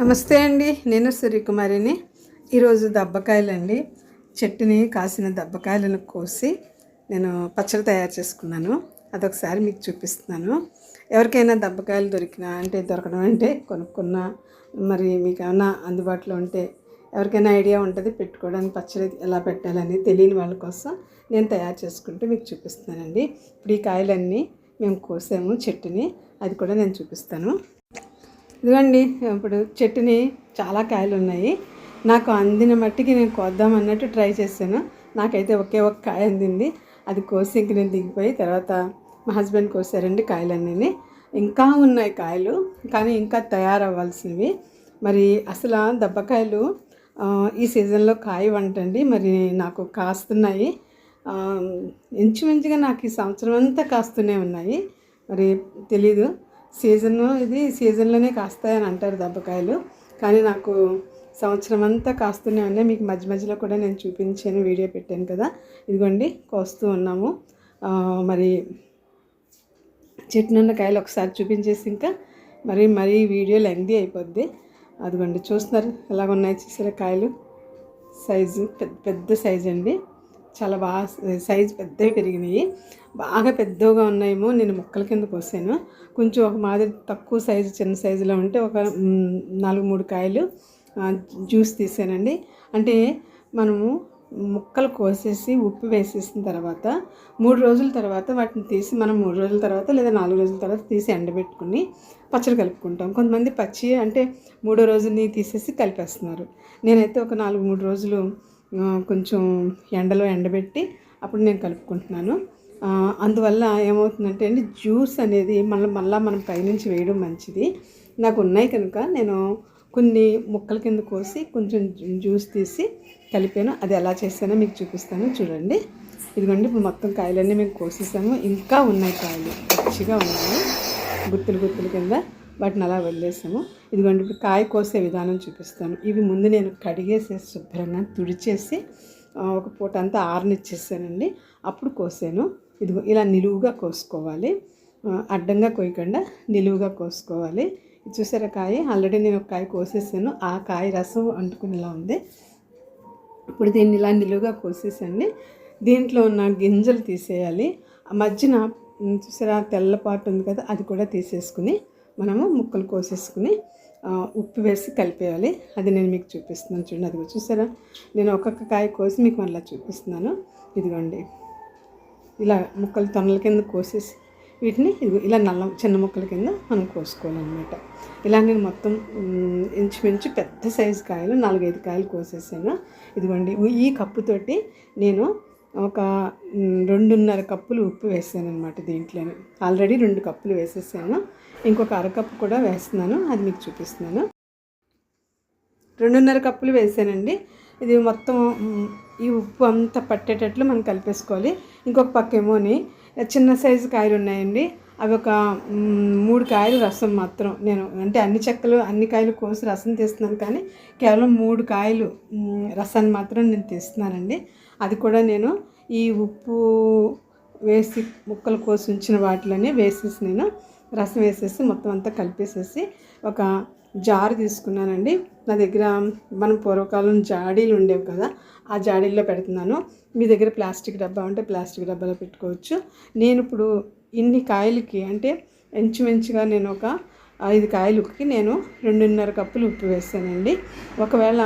నమస్తే అండి నేను సూర్యకుమారిని. ఈరోజు దబ్బకాయలండి. చెట్టుని కాసిన దబ్బకాయలను కోసి నేను పచ్చడి తయారు చేసుకున్నాను. అదొకసారి మీకు చూపిస్తున్నాను. ఎవరికైనా దబ్బకాయలు దొరికినా అంటే దొరకడం అంటే కొనుక్కున్నా మరి మీకు ఏమైనా అందుబాటులో ఉంటే ఎవరికైనా ఐడియా ఉంటుంది పెట్టుకోవడానికి పచ్చడి ఎలా పెట్టాలని తెలియని వాళ్ళ కోసం నేను తయారు చేసుకుంటూ మీకు చూపిస్తున్నానండి. ఇప్పుడు ఈ కాయలన్నీ మేము కోసాము చెట్టుని. అది కూడా నేను చూపిస్తాను. ఇదిగోండి ఇప్పుడు చెట్టుని చాలా కాయలు ఉన్నాయి. నాకు అందిన మట్టికి నేను కోద్దాం అన్నట్టు ట్రై చేశాను. నాకైతే ఒకే ఒక కాయ అందింది. అది కోసి ఇంక నేను దిగిపోయి తర్వాత మా హస్బెండ్ కోసారండి కాయలన్నీ ఇంకా ఉన్నాయి కాయలు కానీ ఇంకా తయారవ్వాల్సినవి. మరి అసలు ఆ దబ్బకాయలు ఈ సీజన్లో కాయ వంటండి. మరి నాకు కాస్తున్నాయి. ఇంచుమించుగా నాకు ఈ సంవత్సరం అంతా కాస్తూనే ఉన్నాయి. మరి తెలీదు. సీజన్ ఇది సీజన్లోనే కాస్తాయని అంటారు దెబ్బకాయలు. కానీ నాకు సంవత్సరం అంతా కాస్తూనే ఉన్నాయి. మీకు మధ్య మధ్యలో కూడా నేను చూపించాను వీడియో పెట్టాను కదా. ఇదిగోండి కోస్తూ ఉన్నాము. మరి చెట్టునున్న కాయలు ఒకసారి చూపించేసి ఇంకా మరి మరి వీడియో లెంగ్ది అయిపోద్ది. అదిగోండి చూస్తున్నారు? ఎలాగ ఉన్నాయి చూసారా కాయలు? సైజు పెద్ద పెద్ద సైజు అండి చాలా బాగా సైజు పెద్దవి పెరిగినాయి. బాగా పెద్దగా ఉన్నాయేమో నేను మొక్కల కింద కోసాను. కొంచెం ఒక మాదిరి తక్కువ సైజు చిన్న సైజులో ఉంటే ఒక నాలుగు మూడు కాయలు జ్యూస్ తీసానండి. అంటే మనము ముక్కలు కోసేసి ఉప్పు వేసేసిన తర్వాత మూడు రోజుల తర్వాత వాటిని తీసి మనం మూడు రోజుల తర్వాత లేదా నాలుగు రోజుల తర్వాత తీసి ఎండబెట్టుకుని పచ్చడి కలుపుకుంటాం. కొంతమంది పచ్చి అంటే మూడో రోజుని తీసేసి కలిపేస్తున్నారు. నేనైతే ఒక నాలుగు మూడు రోజులు కొంచెం ఎండలో ఎండబెట్టి అప్పుడు నేను కలుపుకుంటున్నాను. అందువల్ల ఏమవుతుందంటే అండి జ్యూస్ అనేది మళ్ళీ మళ్ళీ మనం పైనుంచి వేయడం మంచిది. నాకు ఉన్నాయి కనుక నేను కొన్ని ముక్కల కింద కోసి కొంచెం జ్యూస్ తీసి కలిపాను. అది ఎలా చేస్తానో మీకు చూపిస్తాను. చూడండి. ఇదిగోండి ఇప్పుడు మొత్తం కాయలన్నీ మేము కోసేసాము. ఇంకా ఉన్నాయి కాయలు. పచ్చిగా ఉన్నాయి. గుత్తులు గుత్తుల కింద. వాటిని అలా వదిలేసాము. ఇదిగోండి ఇప్పుడు కాయ కోసే విధానం చూపిస్తాను. ఇవి ముందు నేను కడిగేసేసి శుభ్రంగా తుడిచేసి ఒక పూట అంతా ఆరనిచ్చేసానండి. అప్పుడు కోసాను. ఇదిగో ఇలా నిలువుగా కోసుకోవాలి. అడ్డంగా కోయకుండా నిలువుగా కోసుకోవాలి. చూసారా కాయ? ఆల్రెడీ నేను ఒక కాయ కోసేసాను. ఆ కాయ రసం అంటుకునేలా ఉంది. ఇప్పుడు దీన్ని ఇలా నిలువుగా కోసేసండి. దీంట్లో ఉన్న గింజలు తీసేయాలి. ఆ మధ్యన చూసారా? తెల్లపాటు ఉంది కదా అది కూడా తీసేసుకుని మనము ముక్కలు కోసేసుకుని ఉప్పు వేసి కలిపేయాలి. అది నేను మీకు చూపిస్తున్నాను చూడండి. అది చూసారా? నేను ఒక్కొక్క కాయ కోసి మీకు మళ్ళీ చూపిస్తున్నాను. ఇదిగోండి. ఇలా ముక్కలు తొనల కింద కోసేసి వీటిని ఇలా నల్ల చిన్న ముక్కల కింద మనం కోసుకోవాలన్నమాట. ఇలా నేను మొత్తం ఇంచుమించు పెద్ద సైజు కాయలు నాలుగైదు కాయలు కోసేసాను. ఇదిగోండి. ఈ కప్పుతోటి నేను ఒక రెండున్నర కప్పులు ఉప్పు వేసాను అనమాట దీంట్లోనే. ఆల్రెడీ రెండు కప్పులు వేసేసాను. ఇంకొక అరకప్పు కూడా వేస్తున్నాను. అది మీకు చూపిస్తున్నాను. రెండున్నర కప్పులు వేసానండి. ఇది మొత్తం ఈ ఉప్పు అంతా పట్టేటట్లు మనం కలిపేసుకోవాలి. ఇంకొక పక్క ఏమోని చిన్న సైజు కాయలు ఉన్నాయండి. అవి ఒక మూడు కాయలు రసం మాత్రం. నేను అంటే అన్ని చెక్కలు అన్ని కాయలు కోసి రసం తీస్తున్నాను కానీ కేవలం మూడు కాయలు రసాన్ని మాత్రం నేను తీస్తున్నానండి. అది కూడా నేను ఈ ఉప్పు వేసి ముక్కలు కోసి ఉంచిన వాటిలోనే వేసేసి నేను రసం వేసేసి మొత్తం అంతా కలిపేసేసి ఒక జారు తీసుకున్నానండి. నా దగ్గర మనం పూర్వకాలం జాడీలు ఉండేవి కదా ఆ జాడీల్లో పెడుతున్నాను. మీ దగ్గర ప్లాస్టిక్ డబ్బా ఉంటే ప్లాస్టిక్ డబ్బాలో పెట్టుకోవచ్చు. నేను ఇప్పుడు ఇన్ని కాయలకి అంటే ఇంచుమించుగా నేను ఒక ఐదు కాయలుకి నేను రెండున్నర కప్పులు ఉప్పు వేసానండి. ఒకవేళ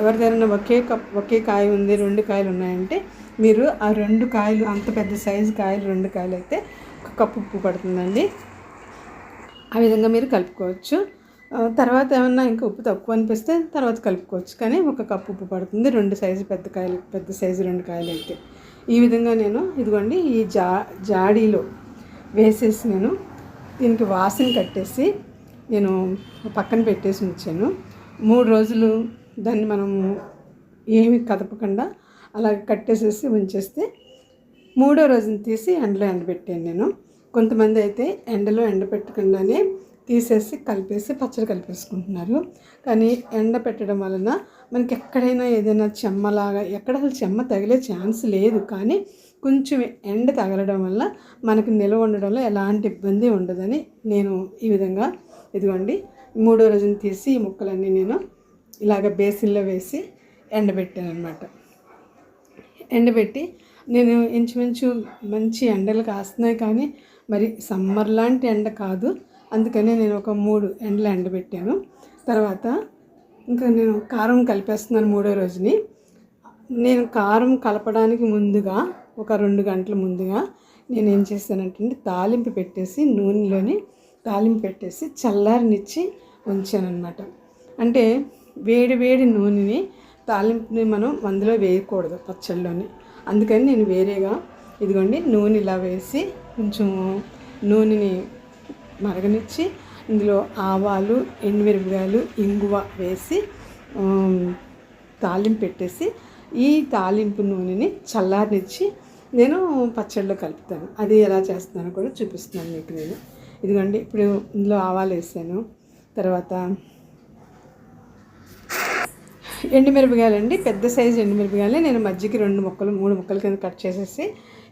ఎవరిదైనా ఒకే కప్ ఒకే కాయ ఉంది రెండు కాయలు ఉన్నాయంటే మీరు ఆ రెండు కాయలు అంత పెద్ద సైజు కాయలు రెండు కాయలు అయితే ఒక కప్పు ఉప్పు పడుతుందండి. ఆ విధంగా మీరు కలుపుకోవచ్చు. తర్వాత ఏమన్నా ఇంకా ఉప్పు తక్కువ అనిపిస్తే తర్వాత కలుపుకోవచ్చు. కానీ ఒక కప్పు ఉప్పు పడుతుంది. రెండు సైజు పెద్ద కాయలు పెద్ద సైజు రెండు కాయలు అయితే ఈ విధంగా నేను ఇదిగోండి ఈ జా జాడీలో వేసేసి నేను దీనికి వాసన కట్టేసి నేను పక్కన పెట్టేసి ఉంచాను. మూడు రోజులు దాన్ని మనము ఏమి కదపకుండా అలా కట్టేసేసి ఉంచేస్తే మూడో రోజున తీసి ఎండలో ఎండబెట్టాను నేను. కొంతమంది అయితే ఎండలో ఎండబెట్టకుండానే తీసేసి కలిపేసి పచ్చడి కలిపేసుకుంటున్నారు. కానీ ఎండ పెట్టడం వలన మనకి ఎక్కడైనా ఏదైనా చెమ్మలాగా ఎక్కడ అసలు చెమ్మ తగిలే ఛాన్స్ లేదు. కానీ కొంచెం ఎండ తగలడం వల్ల మనకు నిల్వ ఉండడంలో ఎలాంటి ఇబ్బంది ఉండదని నేను ఈ విధంగా ఇదిగోండి మూడో రోజున తీసి ఈ ముక్కలన్నీ నేను ఇలాగ బేసిన్లో వేసి ఎండబెట్టాను అనమాట ఎండబెట్టి నేను ఇంచుమించు మంచి ఎండలు కాస్తున్నాయి కానీ మరి సమ్మర్ లాంటి ఎండ కాదు. అందుకనే నేను ఒక మూడు ఎండలు ఎండబెట్టాను తర్వాత ఇంకా నేను కారం కలిపేస్తున్నాను మూడో రోజుని. నేను కారం కలపడానికి ముందుగా ఒక రెండు గంటల ముందుగా నేను ఏం చేశానంటే తాలింపు పెట్టేసి నూనెలోని తాలింపు పెట్టేసి చల్లారినిచ్చి ఉంచాను అంటే వేడి వేడి నూనెని తాలింపుని మనం అందులో వేయకూడదు పచ్చళ్ళలోని. అందుకని నేను వేరేగా ఇదిగోండి నూనె ఇలా వేసి కొంచెం నూనెని మరగనిచ్చి ఇందులో ఆవాలు ఎండుమిరపకాయలు ఇంగువ వేసి తాలింపు పెట్టేసి ఈ తాలింపు నూనెని చల్లారనిచ్చి నేను పచ్చడిలో కలుపుతాను. అది ఎలా చేస్తున్నానో కూడా చూపిస్తున్నాను మీకు నేను. ఇదిగోండి ఇప్పుడు ఇందులో ఆవాలు వేసాను. తర్వాత ఎండుమిరపకాయలు పెద్ద సైజు ఎండుమిరపకాయలు. నేను మజ్జిగ రెండు ముక్కలు మూడు ముక్కల కింద కట్ చేసేసి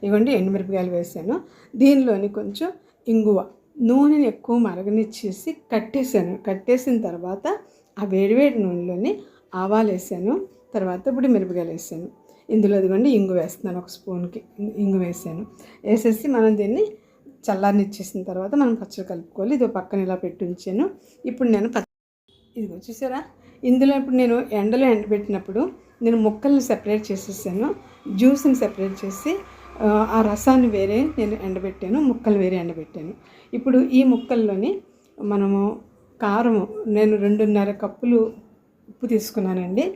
ఇవ్వండి ఎండుమిరపకాయలు వేసాను. దీనిలోని కొంచెం ఇంగువ నూనెని ఎక్కువ మరగనిచ్చేసి కట్టేసాను. కట్టేసిన తర్వాత ఆ వేడివేడి నూనెలోని ఆవాలు వేసాను. తర్వాత ఇప్పుడు మిరపకాయలు వేసాను. ఇందులో ఇదిగోండి ఇంగు వేస్తున్నాను ఒక స్పూన్కి. ఇంగు వేసాను. వేసేసి మనం దీన్ని చల్లారనిచ్చేసిన తర్వాత మనం పచ్చడి కలుపుకోవాలి. ఇది పక్కన ఇలా పెట్టి ఉంచాను. ఇప్పుడు నేను పచ్చ ఇదిగో చూసారా? ఇందులో ఇప్పుడు నేను ఎండలో ఎండబెట్టినప్పుడు నేను ముక్కల్ని సెపరేట్ చేసేసాను. జ్యూస్ని సెపరేట్ చేసి ఆ రసాన్ని వేరే నేను ఎండబెట్టాను ముక్కలు వేరే ఎండబెట్టాను. ఇప్పుడు ఈ ముక్కల్లోని మనము కారము నేను రెండున్నర కప్పులు ఉప్పు తీసుకున్నానండి.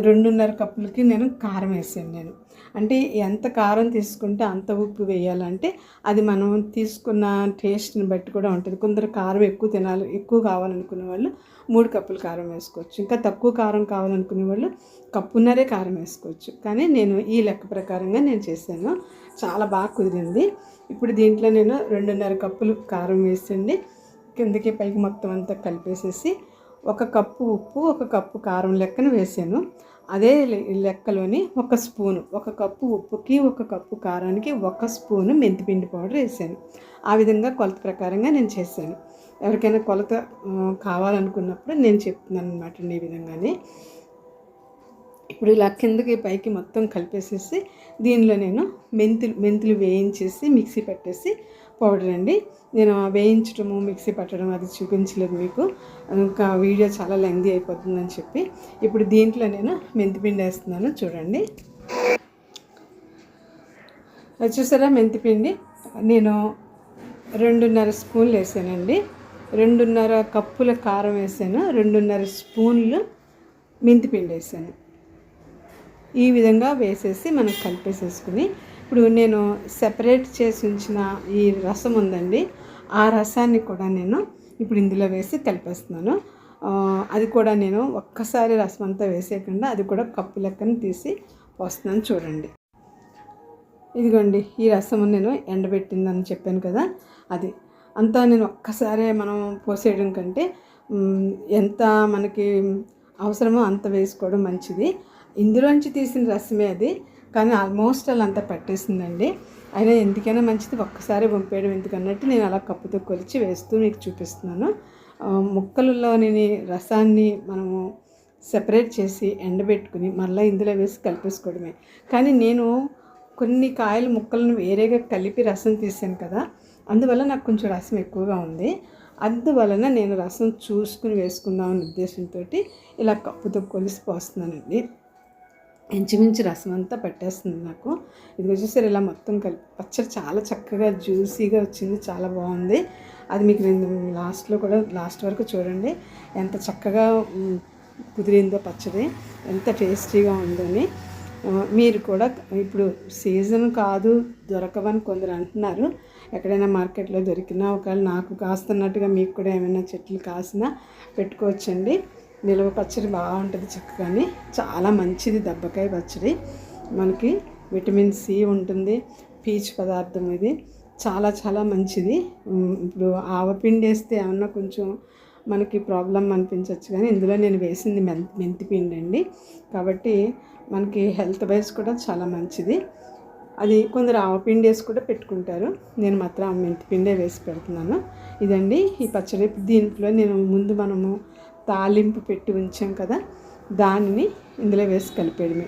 రెండున్నర కప్పులకి నేను కారం వేసాను నేను. అంటే ఎంత కారం తీసుకుంటే అంత ఉప్పు వేయాలంటే అది మనం తీసుకున్న టేస్ట్ని బట్టి కూడా ఉంటుంది. కొందరు కారం ఎక్కువ తినాలి ఎక్కువ కావాలనుకునే వాళ్ళు మూడు కప్పులు కారం వేసుకోవచ్చు. ఇంకా తక్కువ కారం కావాలనుకునే వాళ్ళు కప్పున్నరే కారం వేసుకోవచ్చు. కానీ నేను ఈ లెక్క ప్రకారంగా నేను చేశాను. చాలా బాగా కుదిరింది. ఇప్పుడు దీంట్లో నేను రెండున్నర కప్పులు కారం వేసండి కిందకి పైకి మొత్తం అంతా కలిపేసేసి ఒక కప్పు ఉప్పు ఒక కప్పు కారం లెక్కన వేసాను. అదే లెక్కలోని ఒక స్పూను. ఒక కప్పు ఉప్పుకి ఒక కప్పు కారానికి ఒక స్పూను మెంతిపిండి పౌడర్ వేసాను. ఆ విధంగా కొలత ప్రకారంగా నేను చేశాను. ఎవరికైనా కొలత కావాలనుకున్నప్పుడు నేను చెప్తున్నాను అనమాట ఈ విధంగానే. ఇప్పుడు ఇలా కిందకి పైకి మొత్తం కలిపేసేసి దీనిలో నేను మెంతులు మెంతులు వేయించేసి మిక్సీ పెట్టేసి పౌడర్ అండి. నేను వేయించడము మిక్సీ పట్టడం అది చూపించలేదు మీకు. ఇంకా వీడియో చాలా లెంగ్దీ అయిపోతుందని చెప్పి ఇప్పుడు దీంట్లో నేను మెంతిపిండి వేస్తున్నాను చూడండి. చూసారా మెంతిపిండి? నేను రెండున్నర స్పూన్లు వేసానండి. రెండున్నర కప్పుల కారం వేసాను. రెండున్నర స్పూన్లు మెంతిపిండి వేసాను. ఈ విధంగా వేసేసి మనం కలిపేసేసుకుని ఇప్పుడు నేను సెపరేట్ చేసి ఉంచిన ఈ రసం ఉందండి. ఆ రసాన్ని కూడా నేను ఇప్పుడు ఇందులో వేసి కలిపేస్తున్నాను. అది కూడా నేను ఒక్కసారి రసం అంతా వేసేయకుండా అది కూడా కప్పు లెక్కన తీసి పోస్తున్నాను చూడండి. ఇదిగోండి ఈ రసం నేను ఎండబెట్టిందని చెప్పాను కదా అది. అంతా నేను ఒక్కసారే మనం పోసేయడం కంటే ఎంత మనకి అవసరమో అంత వేసుకోవడం మంచిది. ఇందులోంచి తీసిన రసమే అది. కానీ ఆల్మోస్ట్ అలా అంతా పట్టేసిందండి. అయినా ఎందుకైనా మంచిది ఒక్కసారి పంపేయడం ఎందుకన్నట్టు నేను అలా కప్పుతో కొలిచి వేస్తూ మీకు చూపిస్తున్నాను. ముక్కలలోని రసాన్ని మనము సెపరేట్ చేసి ఎండబెట్టుకుని మళ్ళీ ఇందులో వేసి కలిపేసుకోవడమే. కానీ నేను కొన్ని కాయల ముక్కలను వేరేగా కలిపి రసం తీసాను కదా అందువల్ల నాకు కొంచెం రసం ఎక్కువగా ఉంది. అందువలన నేను రసం చూసుకుని వేసుకుందామనే ఉద్దేశంతో ఇలా కప్పుతో కొలిసి పోస్తున్నానండి ఇంచుమించు రసం అంతా పట్టేస్తుంది నాకు. ఇది వచ్చేసరి ఇలా మొత్తం కలిపి. పచ్చడి చాలా చక్కగా జ్యూసీగా వచ్చింది. చాలా బాగుంది. అది మీకు నేను లాస్ట్లో కూడా లాస్ట్ వరకు చూడండి. ఎంత చక్కగా కుదిరిందో పచ్చడి. ఎంత టేస్టీగా ఉందని. మీరు కూడా ఇప్పుడు సీజన్ కాదు దొరకవని కొందరు అంటున్నారు. ఎక్కడైనా మార్కెట్లో దొరికినా ఒకవేళ నాకు కాస్తున్నట్టుగా మీకు కూడా ఏమైనా చెట్లు కాసినా పెట్టుకోవచ్చండి. నిలవ పచ్చడి బాగుంటుంది చక్కగాని చాలా మంచిది దెబ్బకాయ పచ్చడి. మనకి విటమిన్ సి ఉంటుంది పీచు పదార్థం ఇది. చాలా చాలా మంచిది. ఇప్పుడు ఆవపిండి వేస్తే ఏమన్నా కొంచెం మనకి ప్రాబ్లం అనిపించవచ్చు కానీ ఇందులో నేను వేసింది మెంతి పిండి అండి. కాబట్టి మనకి హెల్త్ వైజ్ కూడా చాలా మంచిది. అది కొందరు ఆవపిండి వేసి కూడా పెట్టుకుంటారు. నేను మాత్రం మెంతి పిండే వేసి పెడుతున్నాను. ఇదండి ఈ పచ్చడి. దీంట్లో నేను ముందు మనము తాలింపు పెట్టి ఉంచాం కదా దానిని ఇందులో వేసి కలిపేయడమే.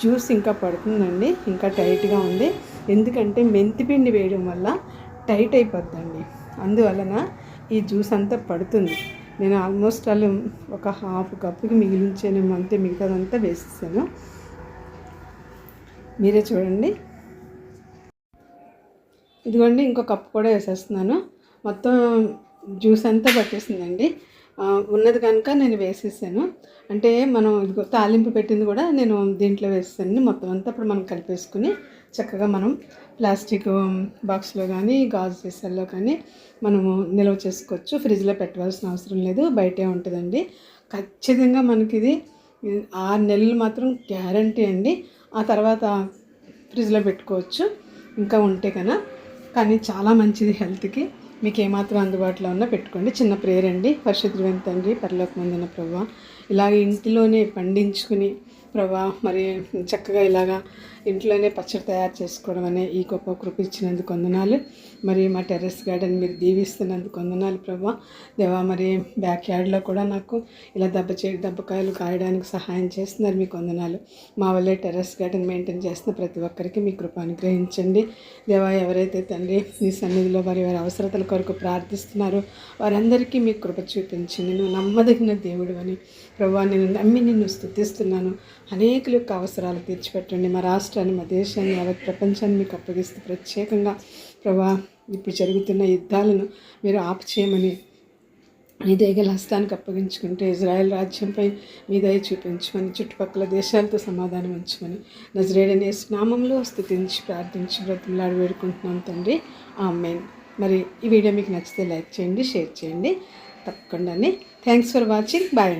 జ్యూస్ ఇంకా పడుతుందండి ఇంకా టైట్గా ఉంది. ఎందుకంటే మెంతిపిండి వేయడం వల్ల టైట్ అయిపోద్దండి. అందువలన ఈ జ్యూస్ అంతా పడుతుంది. నేను ఆల్మోస్ట్ వాళ్ళు ఒక హాఫ్ కప్పుకి మిగిలించాను అంతే మిగతాదంతా వేసేసాను. మీరే చూడండి. ఇదిగోండి ఇంకో కప్పు కూడా వేసేస్తున్నాను. మొత్తం జ్యూస్ అంతా పట్టేసిందండి. ఉన్నది కనుక నేను వేసేసాను. అంటే మనం ఇదిగో తాలింపు పెట్టింది కూడా నేను దీంట్లో వేసేసాను. మొత్తం అంతా అప్పుడు మనం కలిపేసుకుని చక్కగా మనం ప్లాస్టిక్ బాక్స్లో కానీ గాజు సీసాల్లో కానీ మనము నిల్వ చేసుకోవచ్చు. ఫ్రిడ్జ్లో పెట్టవలసిన అవసరం లేదు. బయటే ఉంటుందండి. ఖచ్చితంగా మనకి ఇది ఆరు నెలలు మాత్రం గ్యారంటీ అండి. ఆ తర్వాత ఫ్రిడ్జ్లో పెట్టుకోవచ్చు. ఇంకా ఉంటే కన్నా కానీ చాలా మంచిది హెల్త్కి. మీకు ఏమాత్రం అందుబాటులో ఉన్నా పెట్టుకోండి. చిన్న ప్రేయర్ అండి. పరిశుద్ధమైన తండ్రి పరలోకమందిన ప్రభావ ఇలాగ ఇంటిలోనే పండించుకుని ప్రభా మరి చక్కగా ఇలాగా ఇంట్లోనే పచ్చడి తయారు చేసుకోవడం అనే ఈ గొప్ప కృప ఇచ్చినందుకు వందనాలు. మరి మా టెర్రస్ గార్డెన్ మీరు దీవిస్తున్నందుకు వందనాలు ప్రభా. దేవా మరి బ్యాక్ యార్డ్లో కూడా నాకు ఇలా దెబ్బ చే దెబ్బకాయలు కాయడానికి సహాయం చేస్తున్నారు మీకు వందనాలు. మా వల్లే టెర్రస్ గార్డెన్ మెయింటైన్ చేస్తున్న ప్రతి ఒక్కరికి మీ కృప అనుగ్రహించండి. దేవా ఎవరైతే తండ్రి మీ సన్నిధిలో వారి వారి అవసరతల కొరకు ప్రార్థిస్తున్నారో వారందరికీ మీ కృప చూపించండి. నువ్వు నమ్మదగిన దేవుడు అని ప్రభా నేను నమ్మి నిన్ను స్థుతిస్తున్నాను. అనేకుల యొక్క అవసరాలు తీర్చిపెట్టండి. మా రాష్ట్రాన్ని మా దేశాన్ని యావత్ ప్రపంచాన్ని మీకు అప్పగిస్తూ ప్రత్యేకంగా ప్రభా ఇప్పుడు జరుగుతున్న యుద్ధాలను మీరు ఆపు చేయమని నీ దయగల హస్తానికి అప్పగించుకుంటే ఇజ్రాయెల్ రాజ్యంపై మీ దయ చూపించమని చుట్టుపక్కల దేశాలతో సమాధానం ఉంచమని నజరేడనే స్నామంలో స్థుతించి ప్రార్థించి బ్రతిమలాడి వేడుకుంటున్నాం తండ్రి. ఆమెన్. మరి ఈ వీడియో మీకు నచ్చితే లైక్ చేయండి షేర్ చేయండి. తప్పకుండానే. Thanks for watching. బాయ్